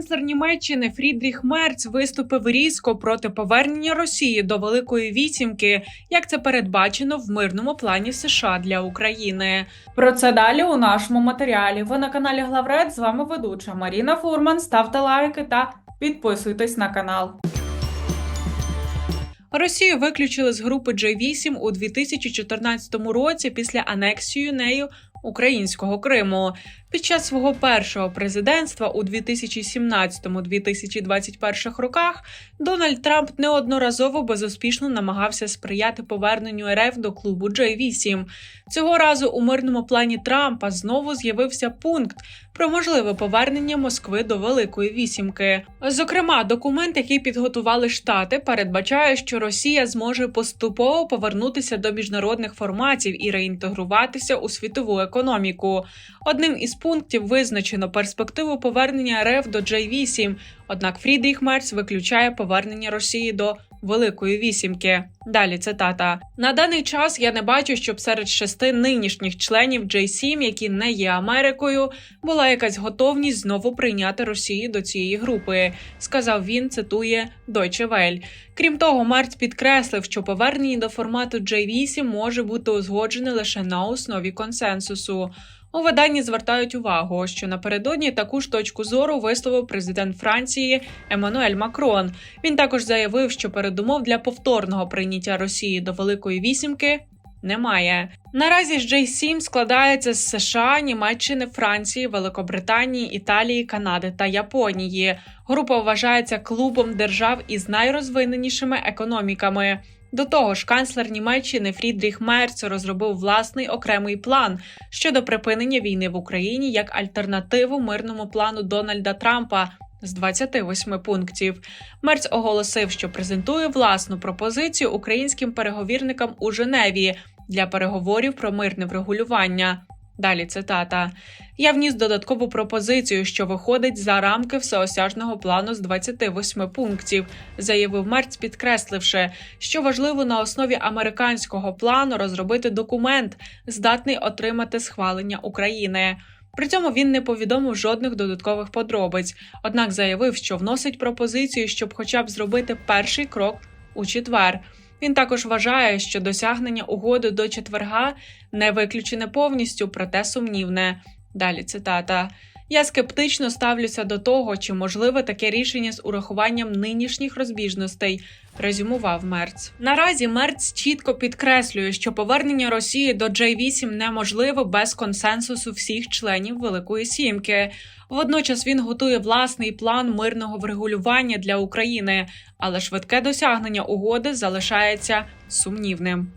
Канцлер Німеччини Фрідріх Мерц виступив різко проти повернення Росії до Великої Вісімки, як це передбачено в мирному плані США для України. Про це далі у нашому матеріалі. Ви на каналі Главред. З вами ведуча Маріна Фурман. Ставте лайки та підписуйтесь на канал. Росію виключили з групи J8 у 2014 році після анексії нею українського Криму. Під час свого першого президентства у 2017-2021 роках Дональд Трамп неодноразово безуспішно намагався сприяти поверненню РФ до клубу J8. Цього разу у мирному плані Трампа знову з'явився пункт про можливе повернення Москви до Великої Вісімки. Зокрема, документ, який підготували Штати, передбачає, що Росія зможе поступово повернутися до міжнародних форматів і реінтегруватися у світову економіку. Одним із пунктів визначено перспективу повернення РФ до J8, однак Фрідріх Мерц виключає повернення Росії до Великої вісімки. Далі цитата: на даний час я не бачу, щоб серед шести нинішніх членів J7, які не є Америкою, була якась готовність знову прийняти Росію до цієї групи, сказав він. Цитує Deutsche Welle. Крім того, Мерц підкреслив, що повернення до формату J8 може бути узгоджене лише на основі консенсусу. У виданні звертають увагу, що напередодні таку ж точку зору висловив президент Франції Еммануель Макрон. Він також заявив, що передумов для повторного прийняття Росії до Великої Вісімки немає. Наразі ж J7 складається з США, Німеччини, Франції, Великобританії, Італії, Канади та Японії. Група вважається клубом держав із найрозвиненішими економіками. До того ж, канцлер Німеччини Фрідріх Мерц розробив власний окремий план щодо припинення війни в Україні як альтернативу мирному плану Дональда Трампа з 28 пунктів. Мерц оголосив, що презентує власну пропозицію українським переговірникам у Женеві для переговорів про мирне врегулювання. Далі цитата: я вніс додаткову пропозицію, що виходить за рамки всеосяжного плану з 28 пунктів, заявив Мерц, підкресливши, що важливо на основі американського плану розробити документ, здатний отримати схвалення України. При цьому він не повідомив жодних додаткових подробиць, однак заявив, що вносить пропозицію, щоб хоча б зробити перший крок у четвер. Він також вважає, що досягнення угоди до четверга не виключене повністю, проте сумнівне. Далі цитата. Я скептично ставлюся до того, чи можливе таке рішення з урахуванням нинішніх розбіжностей, резюмував Мерц. Наразі Мерц чітко підкреслює, що повернення Росії до J8 неможливо без консенсусу всіх членів Великої Сімки. Водночас він готує власний план мирного врегулювання для України, але швидке досягнення угоди залишається сумнівним.